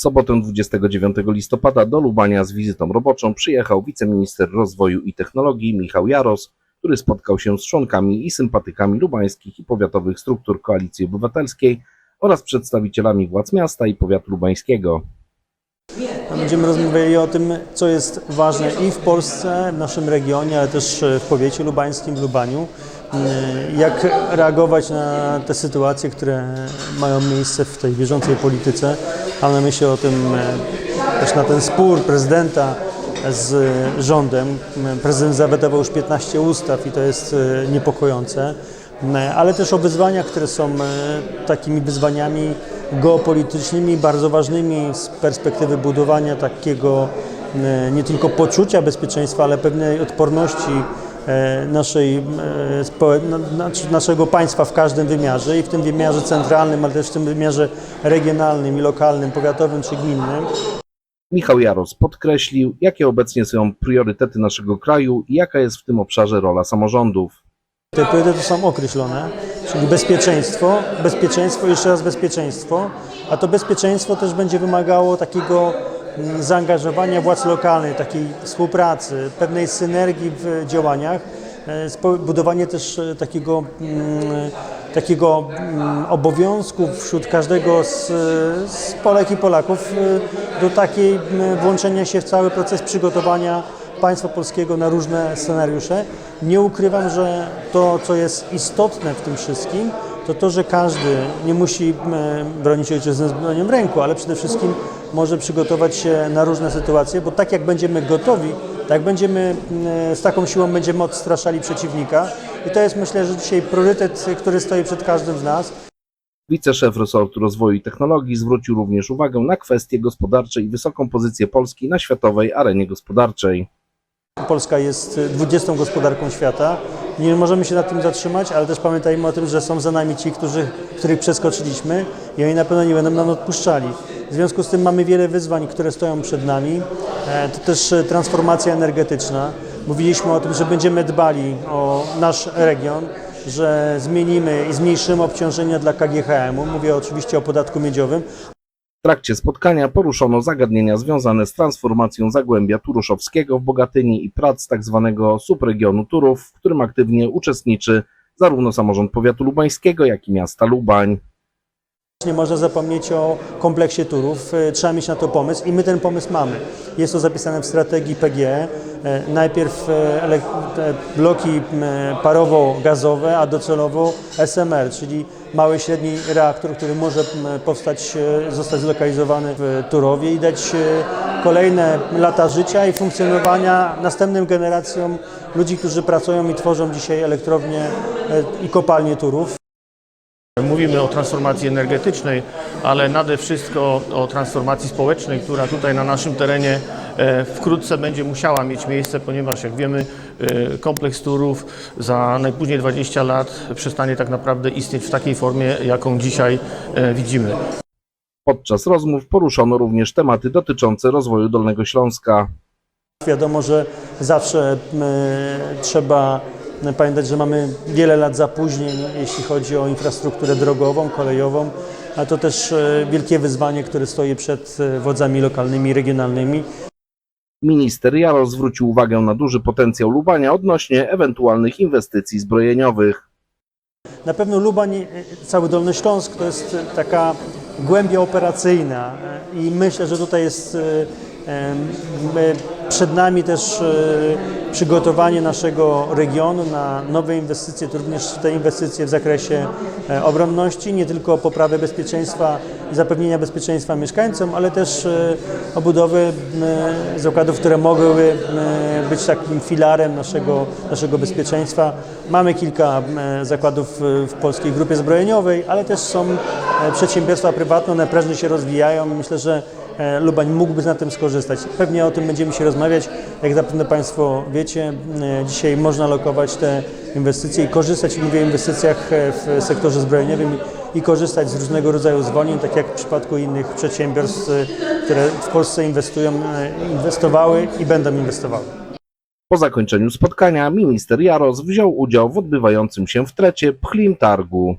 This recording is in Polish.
Sobotę 29 listopada do Lubania z wizytą roboczą przyjechał wiceminister rozwoju i technologii Michał Jaros, który spotkał się z członkami i sympatykami lubańskich i powiatowych struktur Koalicji Obywatelskiej oraz przedstawicielami władz miasta i powiatu lubańskiego. Będziemy rozmawiali o tym, co jest ważne i w Polsce, w naszym regionie, ale też w powiecie lubańskim, w Lubaniu. Jak reagować na te sytuacje, które mają miejsce w tej bieżącej polityce. Mam na myśli o tym też na ten spór prezydenta z rządem. Prezydent zawetował już 15 ustaw i to jest niepokojące ale też o wyzwaniach, które są takimi wyzwaniami geopolitycznymi, bardzo ważnymi z perspektywy budowania takiego nie tylko poczucia bezpieczeństwa, ale pewnej odporności naszej, naszego państwa w każdym wymiarze i w tym wymiarze centralnym, ale też w tym wymiarze regionalnym i lokalnym, powiatowym czy gminnym. Michał Jaros podkreślił, jakie obecnie są priorytety naszego kraju i jaka jest w tym obszarze rola samorządów. Te priorytety są określone, czyli bezpieczeństwo, bezpieczeństwo i jeszcze raz bezpieczeństwo, a to bezpieczeństwo też będzie wymagało takiego zaangażowania władz lokalnych, takiej współpracy, pewnej synergii w działaniach, budowanie też takiego, takiego obowiązku wśród każdego z, z Polek i Polaków do takiej włączenia się w cały proces przygotowania państwa polskiego na różne scenariusze. Nie ukrywam, że to, co jest istotne w tym wszystkim, to to, że każdy nie musi bronić ojczyzny z bronią ręku, ale przede wszystkim może przygotować się na różne sytuacje, bo tak jak będziemy gotowi, tak będziemy, z taką siłą będziemy odstraszali przeciwnika. I to jest myślę, że dzisiaj priorytet, który stoi przed każdym z nas. Wiceszef resortu rozwoju i technologii zwrócił również uwagę na kwestie gospodarcze i wysoką pozycję Polski na światowej arenie gospodarczej. Polska jest 20 gospodarką świata. Nie możemy się na tym zatrzymać, ale też pamiętajmy o tym, że są za nami ci, którzy, których przeskoczyliśmy i oni na pewno nie będą nam odpuszczali. W związku z tym mamy wiele wyzwań, które stoją przed nami. To też transformacja energetyczna. Mówiliśmy o tym, że będziemy dbali o nasz region, że zmienimy i zmniejszymy obciążenia dla KGHM-u. Mówię oczywiście o podatku miedziowym. W trakcie spotkania poruszono zagadnienia związane z transformacją Zagłębia Turuszowskiego w Bogatyni i prac tzw. subregionu Turów, w którym aktywnie uczestniczy zarówno samorząd powiatu lubańskiego, jak i miasta Lubań. Nie można zapomnieć o kompleksie turów, trzeba mieć na to pomysł i my ten pomysł mamy. Jest to zapisane w strategii PGE. Najpierw bloki parowo-gazowe, a docelowo SMR, czyli mały średni reaktor, który może powstać, zostać zlokalizowany w Turowie i dać kolejne lata życia i funkcjonowania następnym generacjom ludzi, którzy pracują i tworzą dzisiaj elektrownie i kopalnie Turów. Mówimy o transformacji energetycznej, ale nade wszystko o transformacji społecznej, która tutaj na naszym terenie wkrótce będzie musiała mieć miejsce, ponieważ jak wiemy kompleks Turów za najpóźniej 20 lat przestanie tak naprawdę istnieć w takiej formie, jaką dzisiaj widzimy. Podczas rozmów poruszono również tematy dotyczące rozwoju Dolnego Śląska. Wiadomo, że zawsze trzeba pamiętać, że mamy wiele lat zapóźnień, jeśli chodzi o infrastrukturę drogową, kolejową, a to też wielkie wyzwanie, które stoi przed wodzami lokalnymi, regionalnymi. Minister Jaros zwrócił uwagę na duży potencjał Lubania odnośnie ewentualnych inwestycji zbrojeniowych. Na pewno Lubań, cały Dolny Śląsk to jest taka głębia operacyjna i myślę, że tutaj jest przed nami też przygotowanie naszego regionu na nowe inwestycje, to również te inwestycje w zakresie obronności, nie tylko poprawę bezpieczeństwa i zapewnienia bezpieczeństwa mieszkańcom, ale też o budowę zakładów, które mogłyby być takim filarem naszego, naszego bezpieczeństwa. Mamy kilka zakładów w Polskiej Grupie Zbrojeniowej, ale też są przedsiębiorstwa prywatne, one prężnie się rozwijają. Myślę, że Lubań mógłby na tym skorzystać. Pewnie o tym będziemy się rozmawiać. Jak zapewne Państwo wiecie, dzisiaj można lokować te inwestycje i korzystać, mówię o inwestycjach w sektorze zbrojeniowym i korzystać z różnego rodzaju zwolnień, tak jak w przypadku innych przedsiębiorstw, które w Polsce inwestują, inwestowały i będą inwestowały. Po zakończeniu spotkania minister Jaros wziął udział w odbywającym się w Trecie Pchlim Targu.